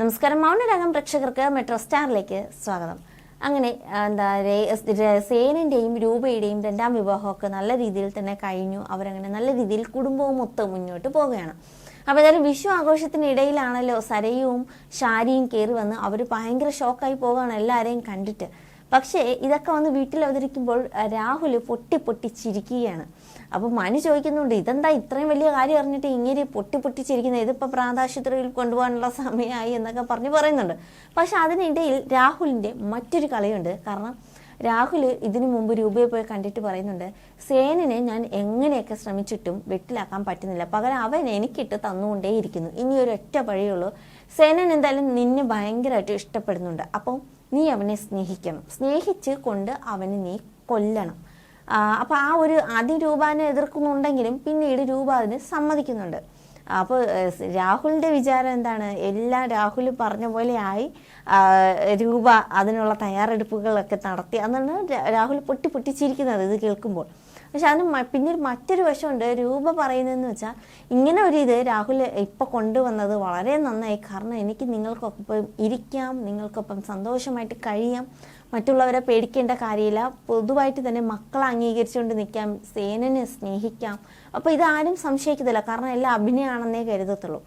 നമസ്കാരം. മൗനരാഗം പ്രേക്ഷകർക്ക് മെട്രോ സ്റ്റാറിലേക്ക് സ്വാഗതം. അങ്ങനെ എന്താ സേനന്റെയും രൂപയുടെയും രണ്ടാം വിവാഹമൊക്കെ നല്ല രീതിയിൽ തന്നെ കഴിഞ്ഞു. അവരങ്ങനെ നല്ല രീതിയിൽ കുടുംബവും ഒത്ത് മുന്നോട്ട് പോവുകയാണ്. അപ്പോൾ ഏതായാലും വിഷു ആഘോഷത്തിനിടയിലാണല്ലോ സരയും ഷാരിയും കയറി വന്ന് അവർ ഭയങ്കര ഷോക്കായി പോവുകയാണ് എല്ലാവരെയും കണ്ടിട്ട്. പക്ഷേ ഇതൊക്കെ വന്ന് വീട്ടിൽ അവതരിക്കുമ്പോൾ രാഹുൽ പൊട്ടി പൊട്ടി ചിരിക്കുകയാണ് അപ്പോൾ മനു ചോദിക്കുന്നുണ്ട് ഇതെന്താ ഇത്രയും വലിയ കാര്യം അറിഞ്ഞിട്ട് ഇങ്ങനെ പൊട്ടി പൊട്ടി ചിരിക്കുന്നത് ഇതിപ്പോൾ പ്രാന്താശുപത്രിയിൽ കൊണ്ടുപോകാനുള്ള സമയമായി എന്നൊക്കെ പറഞ്ഞ് പറയുന്നുണ്ട്. പക്ഷെ അതിനിടയിൽ രാഹുലിന്റെ മറ്റൊരു കളിയുണ്ട്. കാരണം രാഹുൽ ഇതിനു മുമ്പ് രൂപയെ പോയി കണ്ടിട്ട് പറയുന്നുണ്ട് സേനനെ ഞാൻ എങ്ങനെയൊക്കെ ശ്രമിച്ചിട്ടും വെട്ടിലാക്കാൻ പറ്റുന്നില്ല. പകരം അവൻ എനിക്കിട്ട് തന്നുകൊണ്ടേയിരിക്കുന്നു. ഇനി ഒരു ഒറ്റ വഴിയുള്ളൂ സേനൻ എന്തായാലും നിന്നെ ഭയങ്കരമായിട്ട് ഇഷ്ടപ്പെടുന്നുണ്ട്. അപ്പം നീ അവനെ സ്നേഹിക്കണം. സ്നേഹിച്ച് കൊണ്ട് അവനെ നീ കൊല്ലണം. അപ്പോൾ ആ ഒരു ആദ്യം രൂപാനെ എതിർക്കുന്നുണ്ടെങ്കിലും പിന്നീട് രൂപ അതിന് സമ്മതിക്കുന്നുണ്ട്. അപ്പോൾ രാഹുലിന്റെ വിചാരം എന്താണ്? എല്ലാം രാഹുൽ പറഞ്ഞ പോലെ ആയി രൂപ അതിനുള്ള തയ്യാറെടുപ്പുകളൊക്കെ നടത്തി അതാണ് രാഹുൽ പൊട്ടി പൊട്ടിച്ചിരിക്കുന്നത് ഇത് കേൾക്കുമ്പോൾ. പക്ഷെ അതിന് പിന്നീട് മറ്റൊരു വശമുണ്ട്. രൂപ പറയുന്നതെന്ന് വെച്ചാൽ ഇങ്ങനെ ഒരു ഇത് രാഹുൽ ഇപ്പോൾ കൊണ്ടുവന്നത് വളരെ നന്നായി. കാരണം എനിക്ക് നിങ്ങൾക്കൊപ്പം ഇരിക്കാം നിങ്ങൾക്കൊപ്പം സന്തോഷമായിട്ട് കഴിയാം. മറ്റുള്ളവരെ പേടിക്കേണ്ട കാര്യമില്ല. പൊതുവായിട്ട് തന്നെ മക്കളെ അംഗീകരിച്ചുകൊണ്ട് നിൽക്കാം സേനനെ സ്നേഹിക്കാം. അപ്പോൾ ഇതാരും സംശയിക്കത്തില്ല. കാരണം എല്ലാം അഭിനയമാണെന്നേ കരുതത്തുള്ളൂ.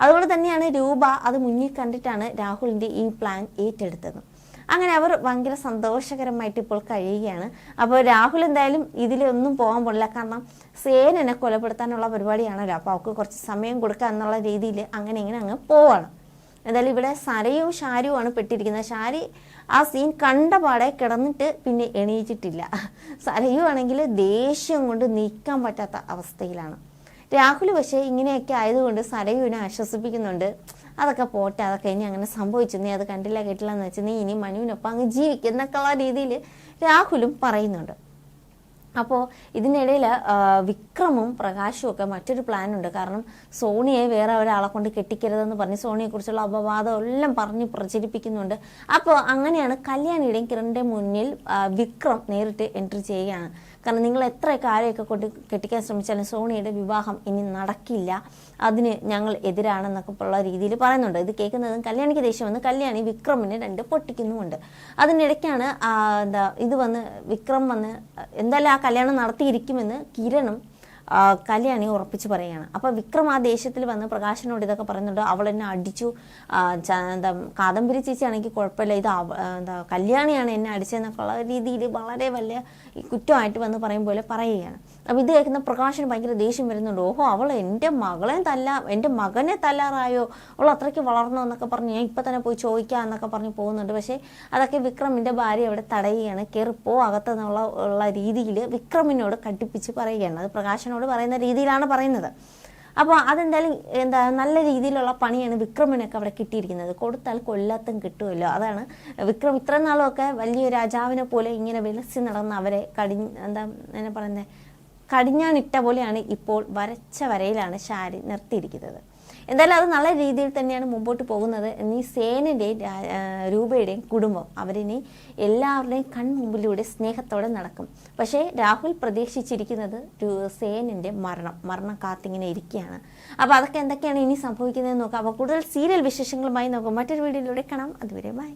അതുപോലെ തന്നെയാണ് രൂപ അത് മുന്നിൽ കണ്ടിട്ടാണ് രാഹുലിന്റെ ഈ പ്ലാൻ ഏറ്റെടുത്തത്. അങ്ങനെ അവർ ഭയങ്കര സന്തോഷകരമായിട്ട് ഇപ്പോൾ കഴിയുകയാണ്. അപ്പോൾ രാഹുൽ എന്തായാലും ഇതിലൊന്നും പോകാൻ പാടില്ല കാരണം സേനനെ കൊലപ്പെടുത്താനുള്ള പരിപാടിയാണല്ലോ. അപ്പോൾ അവർക്ക് കുറച്ച് സമയം കൊടുക്കുക എന്നുള്ള രീതിയിൽ അങ്ങനെ ഇങ്ങനെ അങ്ങ് പോവാണ്. എന്തായാലും ഇവിടെ സരയും ഷാരുമാണ് പെട്ടിരിക്കുന്നത്. ഷാരി ആ സീൻ കണ്ട പാടെ കിടന്നിട്ട് പിന്നെ എണീച്ചിട്ടില്ല സരയു ആണെങ്കിൽ ദേഷ്യം കൊണ്ട് നീക്കാൻ പറ്റാത്ത അവസ്ഥയിലാണ്. രാഹുൽ പക്ഷേ ഇങ്ങനെയൊക്കെ ആയതുകൊണ്ട് സരയുവിനെ ആശ്വസിപ്പിക്കുന്നുണ്ട്. അതൊക്കെ പോട്ടെ അതൊക്കെ ഇനി അങ്ങനെ സംഭവിച്ചു. നീ അത് കണ്ടില്ല കേട്ടില്ല എന്ന് നീ ഇനി മനുവിനൊപ്പം അങ്ങ് ജീവിക്കുന്നൊക്കെയുള്ള രീതിയിൽ രാഹുലും പറയുന്നുണ്ട്. അപ്പോൾ ഇതിനിടയിൽ വിക്രമും പ്രകാശും ഒക്കെ മറ്റൊരു പ്ലാനുണ്ട് കാരണം സോണിയെ വേറെ ഒരാളെ കൊണ്ട് കെട്ടിക്കരുതെന്ന് പറഞ്ഞ് സോണിയെക്കുറിച്ചുള്ള അപവാദം എല്ലാം പറഞ്ഞ് പ്രചരിപ്പിക്കുന്നുണ്ട്. അപ്പോൾ അങ്ങനെയാണ് കല്യാണിയുടെയും കിരണിന്റെ മുന്നിൽ വിക്രം നേരിട്ട് എൻട്രി ചെയ്യുകയാണ്. കാരണം നിങ്ങൾ എത്രയൊക്കെ ആരെയൊക്കെ കൊണ്ട് കെട്ടിക്കാൻ ശ്രമിച്ചാലും സോണിയുടെ വിവാഹം ഇനി നടക്കില്ല. അതിന് ഞങ്ങൾ എതിരാണെന്നൊക്കെ ഉള്ള രീതിയിൽ പറയുന്നുണ്ട്. ഇത് കേൾക്കുന്നതും കല്യാണിക്ക് ദേഷ്യം വന്ന് കല്യാണി വിക്രമിനെ രണ്ട് പൊട്ടിക്കുന്നുമുണ്ട്. അതിനിടയ്ക്കാണ് എന്താ ഇത് വന്ന് വിക്രം വന്ന് എന്തായാലും ആ കല്യാണം നടത്തിയിരിക്കുമെന്ന് കിരണും കല്യാണി ഉറപ്പിച്ച് പറയുകയാണ്. അപ്പോൾ വിക്രം ആ ദേഷ്യത്തിൽ വന്ന് പ്രകാശനോട് ഇതൊക്കെ പറയുന്നുണ്ട്. അവൾ എന്നെ അടിച്ചു. എന്താ കാദംബരി ചേച്ചിയാണെങ്കിൽ കുഴപ്പമില്ല. ഇത് എന്താ കല്യാണിയാണ് എന്നെ അടിച്ചതെന്നൊക്കെ ഉള്ള രീതിയിൽ വളരെ വലിയ കുറ്റമായിട്ട് വന്ന് പറയും പോലെ പറയുകയാണ്. അപ്പോൾ ഇത് കേൾക്കുന്ന പ്രകാശന് ഭയങ്കര ദേഷ്യം വരുന്നുണ്ട്. ഓഹോ അവൾ എന്റെ മകളെ തല്ല എന്റെ മകനെ തല്ലാറായോ? അവൾ അത്രയ്ക്ക് വളർന്നോ എന്നൊക്കെ പറഞ്ഞ് ഞാൻ ഇപ്പം തന്നെ പോയി ചോദിക്കാം എന്നൊക്കെ പറഞ്ഞ് പോകുന്നുണ്ട്. പക്ഷേ അതൊക്കെ വിക്രമിന്റെ ഭാര്യ അവിടെ തടയുകയാണ്. കയറിപ്പോ അകത്തെന്നുള്ള ഉള്ള രീതിയിൽ വിക്രമിനോട് കട്ടിപ്പിച്ച് പറയുകയാണ്. അത് പ്രകാശനോട് പറയുന്ന രീതിയിലാണ് പറയുന്നത്. അപ്പോൾ അതെന്തായാലും എന്താ നല്ല രീതിയിലുള്ള പണിയാണ് വിക്രമിനൊക്കെ അവിടെ കിട്ടിയിരിക്കുന്നത്. കൊടുത്താൽ കൊല്ലാത്തും കിട്ടുമല്ലോ. അതാണ് വിക്രം ഇത്ര നാളുമൊക്കെ വലിയ രാജാവിനെ പോലെ ഇങ്ങനെ വിലസി നടന്ന അവരെ കടി എന്താ എന്നെ പറയുന്നത് കടിഞ്ഞാണിട്ട പോലെയാണ് ഇപ്പോൾ വരച്ച വരയിലാണ് ഷാരി നിർത്തിയിരിക്കുന്നത്. എന്തായാലും അത് നല്ല രീതിയിൽ തന്നെയാണ് മുമ്പോട്ട് പോകുന്നത്. എന്നീ സേനയുടെയും രൂപയുടെയും കുടുംബം അവരിനി എല്ലാവരുടെയും കൺമുമ്പിലൂടെ സ്നേഹത്തോടെ നടക്കും. പക്ഷേ രാഹുൽ പ്രതീക്ഷിച്ചിരിക്കുന്നത് സേനന്റെ മരണം മരണം കാത്തിങ്ങനെ ഇരിക്കുകയാണ്. അപ്പോൾ അതൊക്കെ എന്തൊക്കെയാണ് ഇനി സംഭവിക്കുന്നതെന്ന് നോക്കാം. അപ്പോൾ കൂടുതൽ സീരിയൽ വിശേഷങ്ങളുമായി നോക്കാം. മറ്റൊരു വീഡിയോയിലൂടെ കാണാം. അതുവരെ ബൈ.